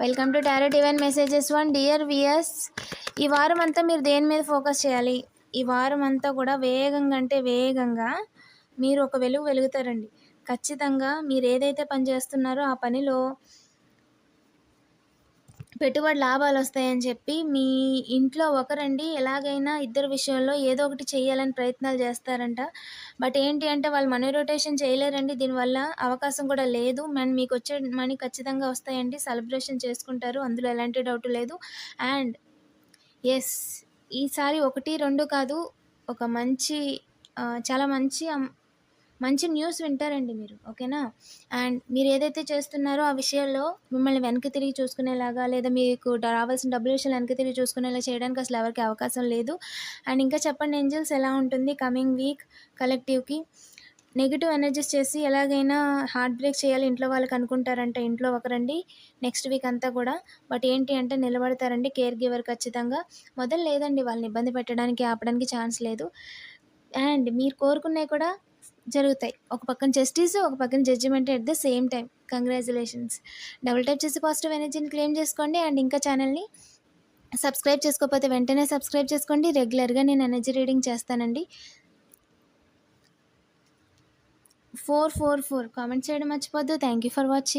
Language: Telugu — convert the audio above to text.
Welcome to tarot even messages one. Dear viewers ఈ వారం అంతా మీరు దేని మీద ఫోకస్ చేయాలి? ఈ వారం అంతా కూడా వేగంగా అంటే వేగంగా మీరు ఒక వెలుగు వెలుగుతారండి. ఖచ్చితంగా మీరు ఏదైతే పని చేస్తున్నారో ఆ పనిలో పెట్టుబడి లాభాలు వస్తాయని చెప్పి మీ ఇంట్లో ఒకరండి ఎలాగైనా ఇద్దరు విషయంలో ఏదో ఒకటి చేయాలని ప్రయత్నాలు చేస్తారంట. బట్ ఏంటి అంటే వాళ్ళు మనీ రొటేషన్ చేయలేరండి. దీనివల్ల అవకాశం కూడా లేదు. మన మీకు వచ్చే మనీ ఖచ్చితంగా వస్తాయండి. సెలబ్రేషన్ చేసుకుంటారు. అందులో ఎలాంటి డౌట్ లేదు. అండ్ ఎస్ ఈసారి ఒకటి రెండు కాదు. ఒక మంచి చాలా మంచి మంచి న్యూస్ వింటారండి మీరు ఓకేనా? అండ్ మీరు ఏదైతే చేస్తున్నారో ఆ విషయాల్లో మిమ్మల్ని వెనక్కి తిరిగి చూసుకునేలాగా లేదా మీకు రావాల్సిన డబ్బుల విషయాలు వెనక్కి తిరిగి చూసుకునేలా చేయడానికి అసలు ఎవరికి అవకాశం లేదు. అండ్ ఇంకా చెప్పండి ఏంజల్స్ ఎలా ఉంటుంది కమింగ్ వీక్ కలెక్టివ్కి? నెగిటివ్ ఎనర్జీస్ చేసి ఎలాగైనా హార్ట్ బ్రేక్ చేయాలి ఇంట్లో వాళ్ళకి అనుకుంటారంటే ఇంట్లో ఒకరండి నెక్స్ట్ వీక్ అంతా కూడా. బట్ ఏంటి అంటే నిలబడతారండి కేర్ గివర్ ఖచ్చితంగా. మొదలు లేదండి వాళ్ళని ఇబ్బంది పెట్టడానికి ఆపడానికి ఛాన్స్ లేదు. అండ్ మీరు కోరుకున్నవి కూడా జరుగుతాయి. ఒక పక్కన జస్టిస్ ఒక పక్కన judgement at the same time congratulations double type చేసి పాజిటివ్ ఎనర్జీని క్లెయిమ్ చేసుకోండి అండ్ ఇంకా ఛానల్ని సబ్స్క్రైబ్ చేసుకోకపోతే వెంటనే సబ్స్క్రైబ్ చేసుకోండి. రెగ్యులర్గా నేను ఎనర్జీ రీడింగ్ చేస్తానండి. ఫోర్ ఫోర్ ఫోర్ కామెంట్ చేయడం మర్చిపోద్దు. Thank you for watching